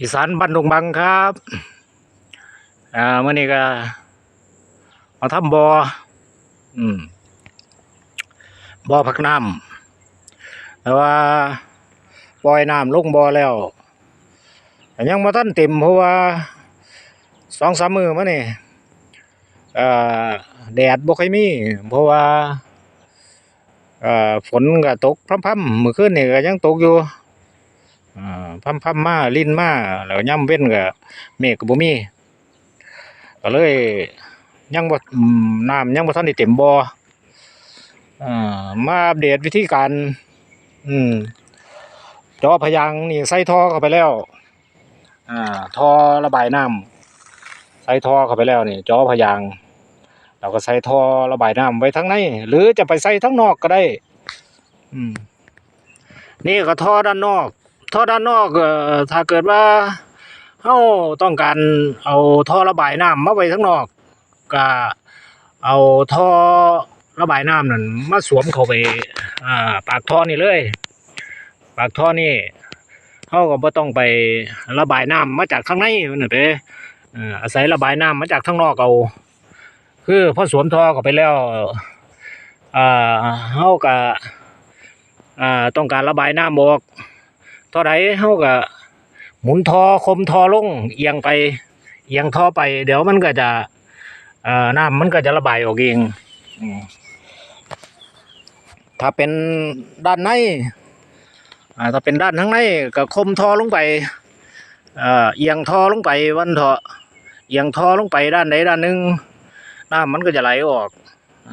อีสานบ้านดงบังครับอ่าเมื่อนี้ก็มาทำบอ่ออืมบ่อพักน้ำแต่ว่าปล่อยน้ำลงบ่อแล้วยังมาท่านเต็มเพราะว่าสองสามมือมานี่เอ่อแดดบ่ค่อยมี เพราะว่าอ่อฝนก็ตกพรำๆเมื่อคืนนี่ก็ยังตกอยู่ พัมพัมมาลิ้นมาแล้วย่ำเว้นกับเมฆกับบ่มีก็เลยยังบ่น้ำยังบ่ทันได้เต็มบ่ออ่ามาอัปเดตวิธีการ อืมจอพยางนี่ใส่ท่อเข้าไปแล้วอ่าท่อระบายน้ำใส่ท่อเข้าไปแล้วนี่จอพยางเราก็ใส่ท่อระบายน้ำไว้ทั้งในหรือจะไปใส่ทั้งนอกก็ได้ อืมนี่ก็ท่อด้านนอก ท่อด้านนอกถ้าเกิดว่าเฮาต้องการเอาท่อระบายน้ำมาไว้ข้างนอกก็เอาท่อระบายน้ำนั่นมาสวมเข้าไปปากท่อนี่เลย ปากท่อนี่เฮาก็บ่ต้องไประบายน้ำมาจากข้างในมันน่ะไปเออาศัยระบายน้ำมาจากข้างนอกเอา คือพอสวมท่อเข้าไปแล้วเฮาก็ต้องการระบายน้ำออก ท่าไรเฮาก็หมุนทอคมทอลงเอียงไปเอียงทอไป เดี๋ยวมันก็จะเอ่อน้ำมันก็จะระบายออกเองถ้าเป็นด้านในถ้าเป็นด้านข้างในก็คมทอลงไปเอ่อเอียงทอลงไปวันเถาะเอียงทอลงไปด้านใดด้านหนึ่งน้ำมันก็จะไหลออกอ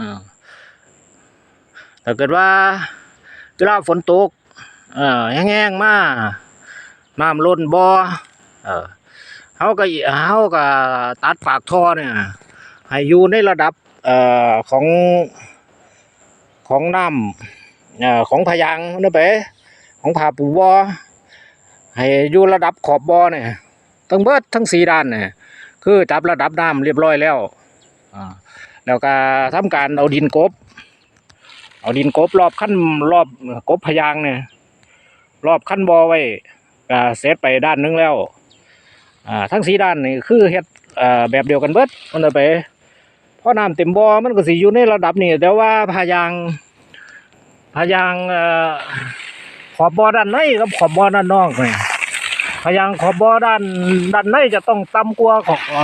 ถ้าเกิดว่าเวลาฝนตก เออแห้งๆมาน้ำล้นบ่อเออเขาก็เขาก็ตัดปากท่อเนี่ยให้อยู่ในระดับเอ่อของของน้ำเอ่อของพยางนั่นไปของผาปูบ่อให้อยู่ระดับขอบบ่อเนี่ยทั้งเบิดทั้งสี่ด้านเนี่ยคือจับระดับน้ำเรียบร้อยแล้วอ่าแล้วก็ทำการเอาดินกบ เอาดินกบรอบขั้นรอบกบพยางเนี่ย รอบขั้นบอไว้ก็เซตไปด้านหนึงแล้วอ่าทั้งสีด้านนี่คือเฮ็ดอ่าแบบเดียวกันเบิดมันเอาไปเพราะน้ำเต็มบอ่อมันก็สิอยู่ในระดับนี้แต่ว่าพายางพายางอขอบบ่อด้านในกับขอบบ่อด้านนอกนี่พายางขอบบ่อด้านด้านในจะต้องต่ำกว่าของอ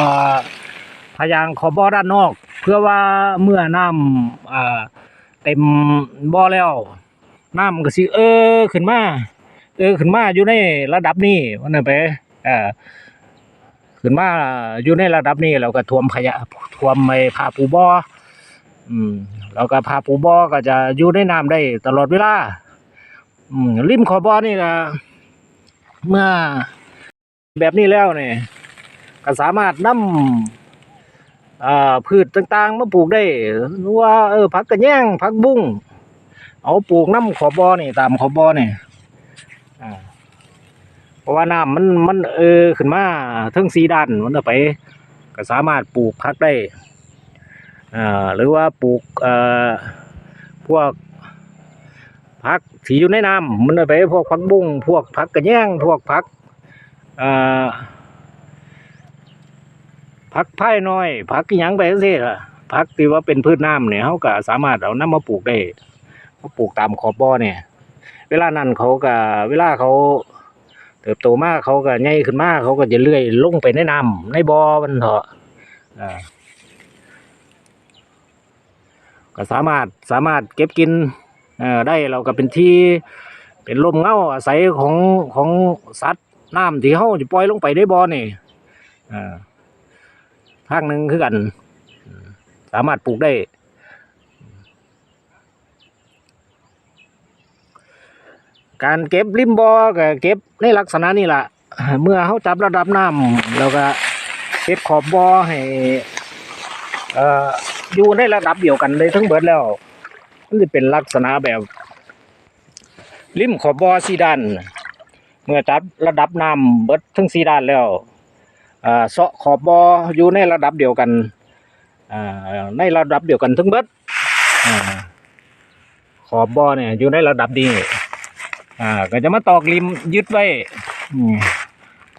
พายางขอบบ่อด้านนอก เพื่อว่าเมื่อน้ำเต็มบ่อแล้วน้ำก็สิเออขึ้นมา เออขึ้นมาอยู่ในระดับนี้มันน่ะไปเออขึ้นมาอยู่ในระดับนี้เราก็ท่วมขยะท่วมไอ้ผาปูบออืมแล้วก็ผาปูบอก็จะอยู่ในน้ำได้ตลอดเวลาอืมริมขอบบ่อนี่ก็เมื่อแบบนี้แล้วเนี่ยก็สามารถนำอ่าพืชต่างๆมาปลูกได้หรือว่าเออผักกระแยงผักบุ้งเอาปลูกน้ำขอบบ่อนี่ตามขอบบ่อนี่ เพราะว่าน้ำมันมันเออขึ้นมาทั้งสีด้านมันเอาไป ก็สามารถปลูกพักได้หรือว่าปลูกพวกพักที่อยู่ในน้ำมันเอาไปพวกพักบุ้งพวกพักกระแยงพวกพักพักไผ่น้อยพักอิหยังไปจังซี่ล่ะพักที่ว่าเป็นพืชน้ำเนี่ยเขาก็สามารถเอาน้ำมาปลูกได้เขาปลูกตามขอบบ่อเนี่ย เวลานั้นเขาก็เวลาเขาเติบโตมากเขาก็ใหญ่ขึ้นมากเขาก็จะเลื่อยลงไปในน้ำในบ่อมันเถอะก็สามารถสามารถเก็บกินได้เราก็เป็นที่เป็นลมเงาอาศัยของของสัตว์น้ำที่เขาจะปล่อยลงไปในบ่อนี่อ่าทางหนึ่งคือกัน สามารถปลูกได้ การเก็บริมบอ่อก็เก็บในลักษณะนี้ล่ะ เมื่อเขาจับระดับน้ำแล้วก็เก็บขอบบ่อให้เอ่ออยู่ในระดับเดียวกันเลยทั้งเบิดแล้วมันจะเป็นลักษณะแบบ ริมขอบบ่อสีด้านเมื่อจับระดับน้ำเบิดทั้งสีด้านแล้วอ่าเสาะขอบบ่ออยู่ในระดับเดียวกันอในระดับเดียวกันทั้งเบิดขอบบ่อเนี่ยอยู่ในระดับนี้ อ่า ก็จะมาตอกริมยึดไว้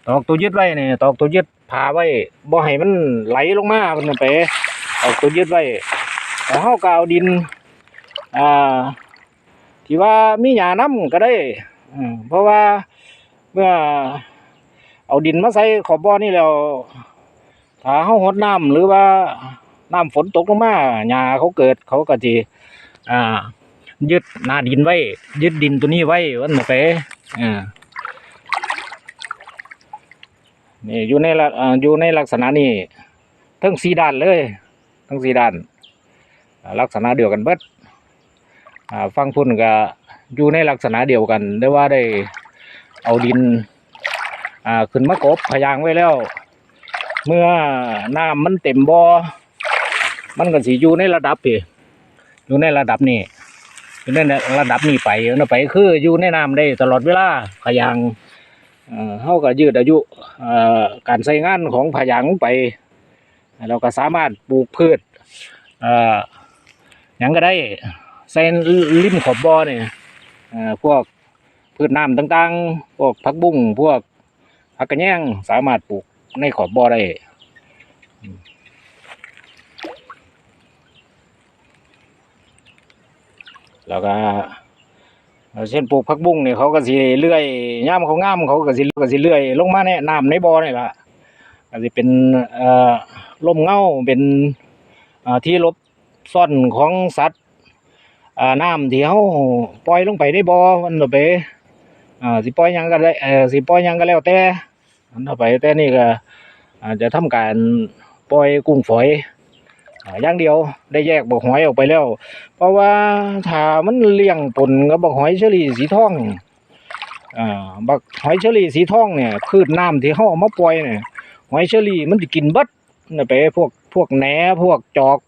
ตอกตัวยึดไว้นี่ตอกตัวยึดพาไว้บ่ให้มันไหลลงมามันไปตอกตัวยึดไว้แล้วเฮาก็เอาดิน อ่า ที่ว่ามีหญ้านํก็ได้เพราะว่าเมื่อเอาดินมาใส่ขอบบ่อนี่แล้วถ้าเฮาหดน้ำหรือว่าน้ำฝนตกลงมาหญ้าเขาเกิดเขาก็สิอ่า ยึดหน้าดินไว้ ยึดดินตัวนี้ไว้วันน่ะไปอ่านี่อยู่ในละอ่าอยู่ในลักษณะนี้ทั้งสีด้านเลย ทั้งสีด้าน ลักษณะเดียวกันเบิดฟังพุ่นก็อยู่ในลักษณะเดียวกัน ได้ว่าได้เอาดินขึ้นมากบพยางไว้แล้ว เมื่อน้ำมันเต็มบ่อมันก็สิอยู่ในระดับพี่อยู่ในระดับนี้ อยู่ในระดับนี้ไปนะไปคืออยู่ในน้ำได้ตลอดเวลาพยางเอ่อเฮาก็ยืดอายุการใช้งานของพยางไป เราก็สามารถปลูกพืชอ่อหยังก็ได้ใส่ริมขอบบ่อนี่เอ่อพวกพืชน้ำต่างๆ พวกผักบุ้งพวกผักกระแยงสามารถปลูกในขอบบ่อได้อืม แล้วก็เช่นปลูกผักบุ้งเนี่ยเขาก็สิเลื่อยย่ามเขาง่ามเขาก็สิก็สิเลื่อย ลงมาในน้ำในบ่อนี่ล่ะก็สิเป็นเอ่อร่มเงาเป็นที่ลบซ่อนของสัตว์น้ำที่เขาปล่อยลงไปในบ่อมันเอไปสิปล่อยยังก็ได้เอ่อสิปล่อยยังก็แล้วแต่อันต่อไปแต่นี่ก็จะทำการปล่อยกุ้งฝอย อย่างเดียวได้แยกบักหอยออกไปแล้ว เพราะว่าถ้ามันเลี้ยงปนกับบักหอยเชอรี่สีทองอ่าบักหอยเชอรี่สีทองเนี่ยพืชน้ำที่เขาเอามาปล่อยเนี่ยหอยเชอรี่มันจะกินบิดนะไปพวกพวกแหนพวกจอก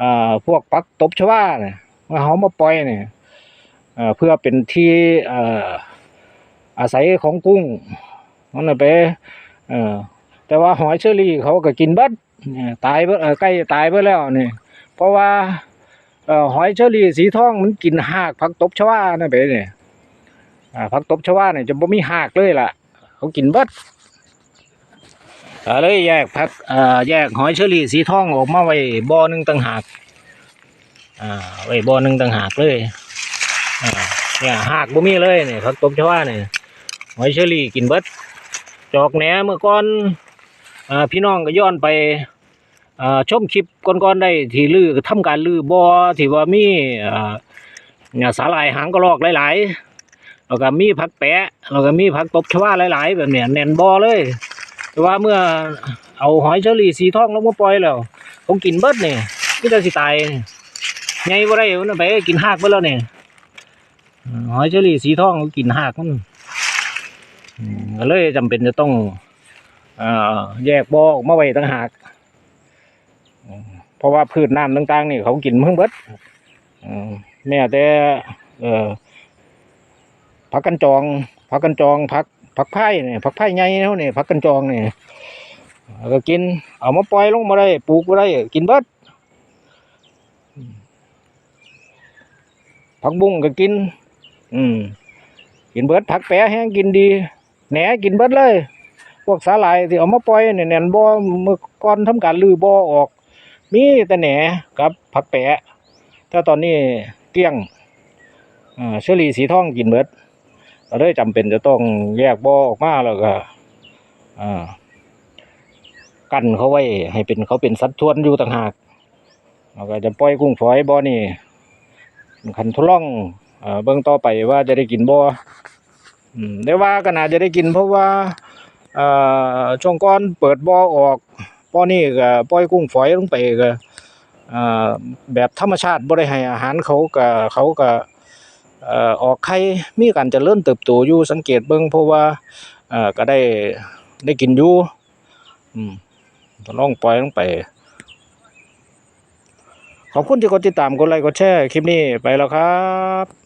อ่าพวกปักตบชวาเนี่ยว่าเขามาปล่อยเนี่ยเพื่อเป็นที่ออาศัยของกุ้งมันน่ะไปแต่ว่าหอยเชอรี่เขาก็กินบิด ตายเบิดเออใกล้ตายเบิดแล้วนี่เพราะว่าหอยเชอรี่สีทองมันกินหากผักตบชวานั่นไปเนี่ยผักตบชวาเนี่ยจะบ่มีหากเลยล่ะ เขากินเบิดเลยแยกผักแยกหอยเชอรี่สีทองออกมาไว้บ่อหนึงต่างหากอ่าไว้บ่อหนึงต่างหากเลยอ่าเนี่ยหากบ่มีเลยเนี่ยผักตบชวาเนี่ยหอยเชอรี่กินเบิดจอกแหนเมื่อก่อนอพี่น้องก็ย้อนไป ชมคลิปก่อนๆได้ที่ลือทำการลือบ่อที่ว่ามีเนี่ยสาหร่ายหางกระรอกหลายๆแล้วก็มีผักแปะแล้วก็มีผักตบชวาหลาย ๆ แบบเนี้ยแน่นบ่อเลย แต่ว่าเมื่อเอาหอยเชอรี่สีทองลงมาปล่อยแล้วเขากินเบิดเนี่ยนี่จะสิตายไงบ่ได้มันไปกินหากเบิดแล้วเนี่อืมหอยเชอรี่สีทองกินหากมันก็เลยจำเป็นจะต้องอแยกบอออกมาไว้ต่างหาก เพราะว่าพืชน้ำต่างๆนี่เขากินเพิ่งเบิดแม้แต่ผักกันจองผักกันจองผักผักไผ่เนี่ยผักไผ่ใหญ่เท่านี่ผักกันจองนี่ยก็กิน เอามาปล่อยลงมาได้ปลูกมาได้กินเบิดผักบุ้งก็กิน อืม กินเบิดผักแปะแห้งกินดีแหนกินเบิดเลย พวกสาหร่ายที่เอามาปล่อยเนี่ยแหนบ่อเมื่อก่อนทำการลือบ่อออก มีแต่แหนกับผักแปะถ้าตอนนี้เกลี้ยงเชอรี่สีทองกินเบิดก็เลยจำเป็นจะต้องแยกบ่อออกมาแล้วก็กั้นเขาไว้ให้เป็นเขาเป็นสัดส่วนอยู่ต่างหากแล้วก็จะปล่อยกุ้งฝอยบ่อนี่คันทดลองเอ่อเบิ่งต่อไปว่าจะได้กินบ่อได้ว่าก็น่าจะได้กินเพราะว่าช่อช่วงก่อนเปิดบ่อออก บ่อนี่ก็ปล่อยกุ้งฝอยลงไปก็แบบธรรมชาติบ่ได้ให้อาหารเขาก็เขาก็ออกไข่มีการเจริญเติบโตอยู่สังเกตเบิ่งเพราะว่าก็ได้ได้กินอยู่อืมลองปล่อยลงไป ขอบคุณที่กดติดตามกดไลค์กดแชร์คลิปนี้ไปแล้วครับ